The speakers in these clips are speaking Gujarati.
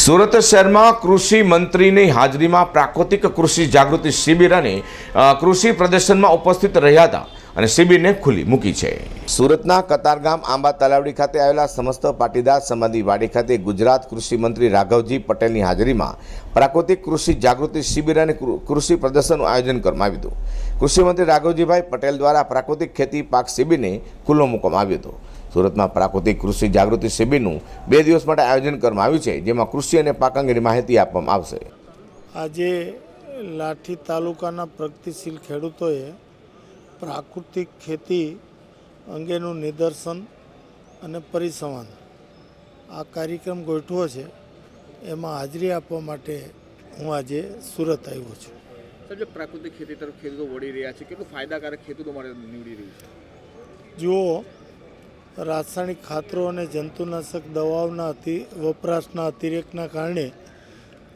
સુરત શહેરમાં કૃષિ મંત્રીની હાજરીમાં પ્રાકૃતિક કૃષિ જાગૃતિ શિબિર અને કૃષિ પ્રદર્શનમાં ઉપસ્થિત રહ્યા હતા અને શિબિરને ખુલ્લી મૂકી છે. સુરતના કતારગામ આંબા તલાવડી ખાતે આવેલા સમસ્ત પાટીદાર સંબંધી વાડી ખાતે ગુજરાત કૃષિ મંત્રી રાઘવજી પટેલની હાજરીમાં પ્રાકૃતિક કૃષિ જાગૃતિ શિબિર અને કૃષિ પ્રદર્શનનું આયોજન કરવામાં આવ્યું હતું. કૃષિ મંત્રી રાઘવજીભાઈ પટેલ દ્વારા પ્રાકૃતિક ખેતી પાક શિબિરને ખુલ્લો મૂકવામાં આવ્યો હતો. સુરતમાં પ્રાકૃતિક કૃષિ જાગૃતિ શિબિરનું બે દિવસ માટે આયોજન કરવામાં આવ્યું છે જેમાં કૃષિ અને પાક અંગેની માહિતી આપવામાં આવશે. આજે લાઠી તાલુકાના પ્રગતિશીલ ખેડૂતોએ પ્રાકૃતિક ખેતી અંગેનું નિદર્શન અને પરિસંવાદ. આ કાર્યક્રમ ગોઠવો છે એમાં હાજરી આપવા માટે હું આજે સુરત આવ્યો છું. જે પ્રાકૃતિક ખેતી તરફ ખેડૂતો વળી રહ્યા છે કેટલું ફાયદાકારક ખેડૂતો માટે નીવડી રહ્યું છે? જુઓ રાસાયણિક ખાતરો અને જંતુનાશક દવાઓના અતિ વપરાશના અતિરેકના કારણે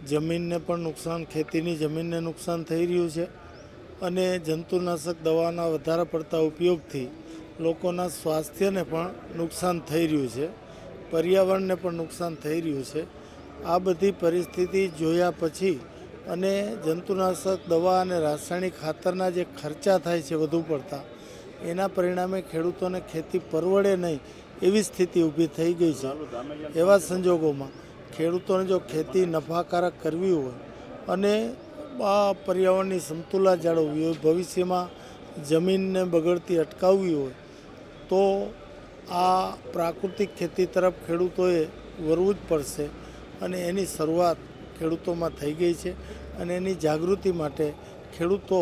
જમીનને પણ નુકસાન, ખેતીની જમીનને નુકસાન થઈ રહ્યું છે અને જંતુનાશક દવાના વધારે પડતા ઉપયોગથી લોકોના સ્વાસ્થ્યને પણ નુકસાન થઈ રહ્યું છે, પર્યાવરણને પણ નુકસાન થઈ રહ્યું છે. આ બધી પરિસ્થિતિ જોયા પછી અને જંતુનાશક દવા અને રાસાયણિક ખાતરના જે ખર્ચા થાય છે વધુ પડતા એના પરિણામે ખેડૂતોને ખેતી પરવડે નહીં એવી સ્થિતિ ઊભી થઈ ગઈ છે. એવા સંજોગોમાં ખેડૂતોને જો ખેતી નફાકારક કરવી હોય અને આ પર્યાવરણની સમતુલા જાળવવી હોય, ભવિષ્યમાં જમીનને બગડતી અટકાવવી હોય, તો આ પ્રાકૃતિક ખેતી તરફ ખેડૂતોએ વરવું જ પડશે અને એની શરૂઆત ખેડૂતોમાં થઈ ગઈ છે અને એની જાગૃતિ માટે ખેડૂતો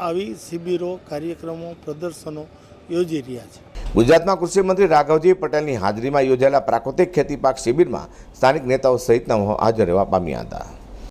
આવી શિબિરો, કાર્યક્રમો, પ્રદર્શનો યોજી રહ્યા છે. ગુજરાતમાં કૃષિમંત્રી રાઘવજી પટેલની હાજરીમાં યોજાયેલા પ્રાકૃતિક ખેતી પાક શિબિરમાં સ્થાનિક નેતાઓ સહિતના હાજર રહેવા પામ્યા હતા.